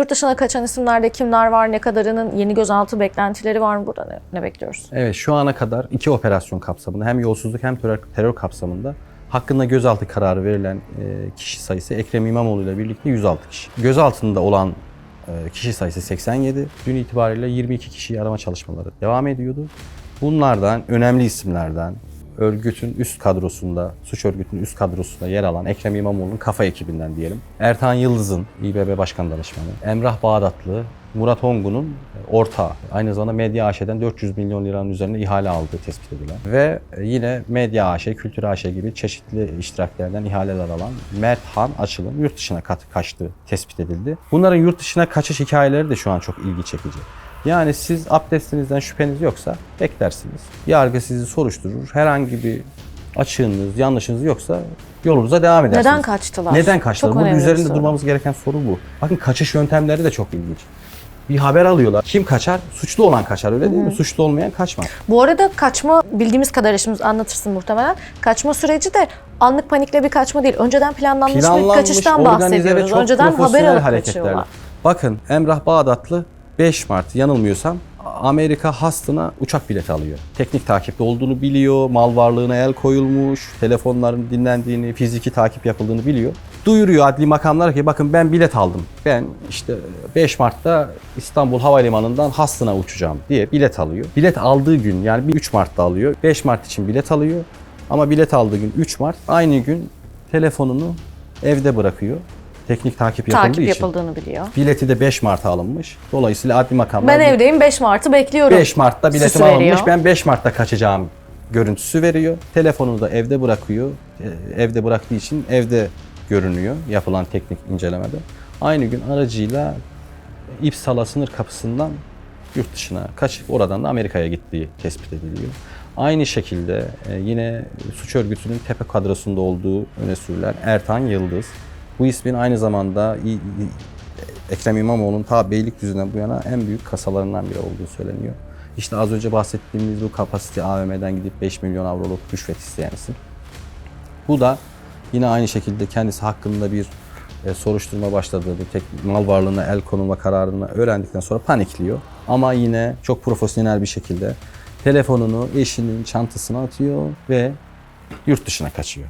Yurt dışına kaçan isimlerde kimler var, ne kadarının yeni gözaltı beklentileri var mı burada ne, ne bekliyoruz? Evet şu ana kadar iki operasyon kapsamında hem yolsuzluk hem terör, terör kapsamında hakkında gözaltı kararı verilen e, kişi sayısı Ekrem İmamoğlu ile birlikte 106 kişi. Gözaltında olan e, kişi sayısı 87. Dün itibariyle 22 kişiyi arama çalışmaları devam ediyordu. Bunlardan önemli isimlerden örgütün üst kadrosunda, suç örgütünün üst kadrosunda yer alan Ekrem İmamoğlu'nun kafa ekibinden diyelim. Ertan Yıldız'ın İBB Başkan Danışmanı, Emrah Bağdatlı, Murat Ongun'un e, ortağı. Aynı zamanda Medya AŞ'den 400 milyon liranın üzerinde ihale aldığı tespit edilen. Ve yine Medya AŞ, Kültür AŞ gibi çeşitli iştiraklerden ihaleler alan Mert Han Açıl'ın yurt dışına kaçtığı tespit edildi. Bunların yurt dışına kaçış hikayeleri de şu an çok ilgi çekici. Yani siz abdestinizden şüpheniz yoksa beklersiniz. Yargı sizi soruşturur. Herhangi bir açığınız, yanlışınız yoksa yolunuza devam edersiniz. Neden kaçtılar? Neden kaçtılar? Çok Bunun bir üzerinde soru. durmamız gereken soru bu. Bakın kaçış yöntemleri de çok ilginç. Bir haber alıyorlar. Kim kaçar? Suçlu olan kaçar öyle değil mi? Suçlu olmayan kaçmaz. Bu arada kaçma bildiğimiz kadarıyla şimdi anlatırsın muhtemelen. Kaçma süreci de anlık panikle bir kaçma değil. Önceden planlanmış, bir Planlanmış, kaçıştan organize ve bahsediyoruz. çok Önceden haber alıp hareketlerle. kaçıyorlar. Bakın Emrah Bağdatlı 5 Mart yanılmıyorsam Amerika hastına uçak bileti alıyor. Teknik takipte olduğunu biliyor, mal varlığına el koyulmuş, telefonların dinlendiğini, fiziki takip yapıldığını biliyor. Duyuruyor adli makamlar ki bakın ben bilet aldım. Ben işte 5 Mart'ta İstanbul Havalimanı'ndan Hastin'a uçacağım diye bilet alıyor. Bilet aldığı gün yani bir 3 Mart'ta alıyor. 5 Mart için bilet alıyor. Ama bilet aldığı gün 3 Mart aynı gün telefonunu evde bırakıyor. Teknik takip yapıldığı Takip için. yapıldığını biliyor. Bileti de 5 Mart'a alınmış. Dolayısıyla adli makamlar Ben evdeyim 5 Mart'ı bekliyorum. 5 Mart'ta biletimi Süsü alınmış. veriyor. Ben 5 Mart'ta kaçacağım görüntüsü veriyor. Telefonunu da evde bırakıyor. Ee, Evde bıraktığı için evde görünüyor yapılan teknik incelemede. Aynı gün aracıyla İpsala sınır kapısından yurt dışına kaçıp oradan da Amerika'ya gittiği tespit ediliyor. Aynı şekilde e, yine suç örgütünün tepe kadrosunda olduğu öne sürülen Ertan Yıldız. Bu ismin aynı zamanda Ekrem İmamoğlu'nun ta Beylikdüzü'nden bu yana en büyük kasalarından biri olduğu söyleniyor. İşte az önce bahsettiğimiz bu kapasite AVM'den gidip 5 milyon avroluk rüşvet isteyen isim. Bu da yine aynı şekilde kendisi hakkında bir e, soruşturma başladığını, tek mal varlığına el konulma kararını öğrendikten sonra panikliyor. Ama yine çok profesyonel bir şekilde telefonunu eşinin çantasına atıyor ve yurt dışına kaçıyor.